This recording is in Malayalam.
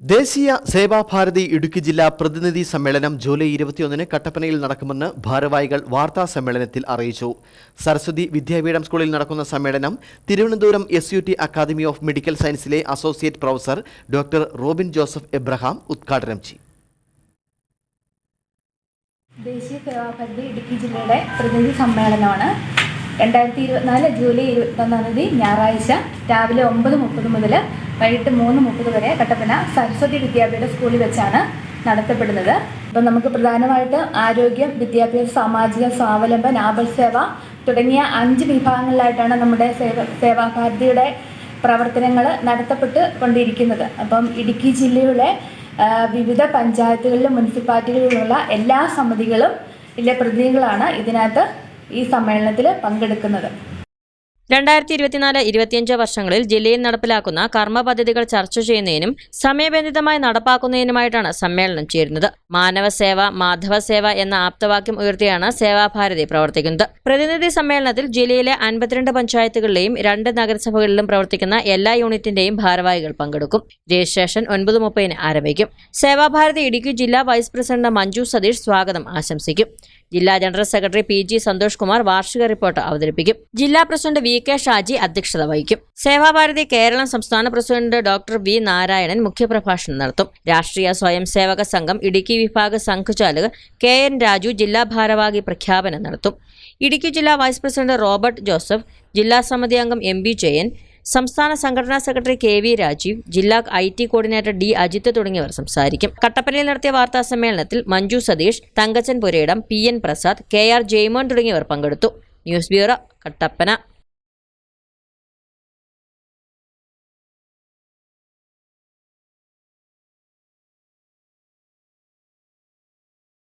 ദേശീയ സേവാഭാരതി ഇടുക്കി ജില്ലാ പ്രതിനിധി സമ്മേളനം ജൂലൈ ഇരുപത്തിയൊന്നിന് കട്ടപ്പനയിൽ നടക്കുമെന്ന് ഭാരവാഹികൾ വാർത്താ സമ്മേളനത്തിൽ അറിയിച്ചു. സരസ്വതി വിദ്യാപീഠം സ്കൂളിൽ നടക്കുന്ന സമ്മേളനം Thiruvananthapuram S U T academy of medical സയൻസിലെ associate professor doctor Robin Joseph Abraham ഉദ്ഘാടനം ചെയ്യും. ദേശീയ സേവാഭാരതി ഇടുക്കി ജില്ലയുടെ പ്രതിനിധി സമ്മേളനമാണ്. രണ്ടായിരത്തി ഇരുപത്തിനാല് ജൂലൈ ഇരുപത്തൊന്നാം തീയതി ഞായറാഴ്ച രാവിലെ ഒമ്പത് മുപ്പത് മുതൽ വൈകിട്ട് മൂന്ന് മുപ്പത് വരെ കട്ടപ്പന സരസ്വതി വിദ്യാപീഠ സ്കൂളിൽ വെച്ചാണ് നടത്തപ്പെടുന്നത്. അപ്പം നമുക്ക് പ്രധാനമായിട്ട് ആരോഗ്യം വിദ്യാഭ്യാസം സാമാജിക സ്വാവലംബൻ ആപൽ സേവ തുടങ്ങിയ അഞ്ച് വിഭാഗങ്ങളിലായിട്ടാണ് നമ്മുടെ സേവ സേവാഭാരതിയുടെ പ്രവർത്തനങ്ങൾ നടത്തപ്പെട്ട് കൊണ്ടിരിക്കുന്നത്. അപ്പം ഇടുക്കി ജില്ലയുടെ വിവിധ പഞ്ചായത്തുകളിലും മുനിസിപ്പാലിറ്റികളിലുള്ള എല്ലാ സമിതികളും ഇതിലെ പ്രതിനിധികളാണ് ഇതിനകത്ത് ഈ സമ്മേളനത്തിൽ പങ്കെടുക്കുന്നത്. രണ്ടായിരത്തി ഇരുപത്തിനാല് ഇരുപത്തിയഞ്ച് വർഷങ്ങളിൽ ജില്ലയിൽ നടപ്പിലാക്കുന്ന കർമ്മ പദ്ധതികൾ ചർച്ച ചെയ്യുന്നതിനും സമയബന്ധിതമായി നടപ്പാക്കുന്നതിനുമായിട്ടാണ് സമ്മേളനം ചേരുന്നത്. മാനവസേവ മാധവസേവ എന്ന ആപ്തവാക്യം ഉയർത്തിയാണ് സേവാഭാരതി പ്രവർത്തിക്കുന്നത്. പ്രതിനിധി സമ്മേളനത്തിൽ ജില്ലയിലെ അൻപത്തിരണ്ട് പഞ്ചായത്തുകളിലെയും രണ്ട് നഗരസഭകളിലും പ്രവർത്തിക്കുന്ന എല്ലാ യൂണിറ്റിന്റെയും ഭാരവാഹികൾ പങ്കെടുക്കും. രജിസ്ട്രേഷൻ ഒൻപത് മുപ്പതിന് ആരംഭിക്കും. സേവാഭാരതി ഇടുക്കി ജില്ലാ വൈസ് പ്രസിഡന്റ് മഞ്ജു സതീഷ് സ്വാഗതം ആശംസിക്കും. ജില്ലാ general secretary P G Santhosh Kumar വാർഷിക റിപ്പോർട്ട് അവതരിപ്പിക്കും. ജില്ലാ പ്രസിഡന്റ് വി കെ ഷാജി അധ്യക്ഷത വഹിക്കും. സേവാഭാരതി കേരളം സംസ്ഥാന പ്രസിഡന്റ് ഡോക്ടർ വി നാരായണൻ മുഖ്യപ്രഭാഷണം നടത്തും. രാഷ്ട്രീയ സ്വയം സേവക സംഘം ഇടുക്കി വിഭാഗ സംഘചാലക് കെ എൻ രാജു ജില്ലാ ഭാരവാഹി പ്രഖ്യാപനം നടത്തും. ഇടുക്കി ജില്ലാ വൈസ് പ്രസിഡന്റ് റോബർട്ട് ജോസഫ് ജില്ലാ സമിതി അംഗം എം ബി ജയൻ സംസ്ഥാന സംഘടനാ സെക്രട്ടറി കെ വി രാജീവ് ജില്ലാ I T coordinator D Ajith തുടങ്ങിയവർ സംസാരിക്കും. കട്ടപ്പനയിൽ നടത്തിയ വാർത്താ സമ്മേളനത്തിൽ Manju Satheesh Thankachan Purayidam P N Prasad K R Jaimon തുടങ്ങിയവർ പങ്കെടുത്തു. News bureau Kattappana.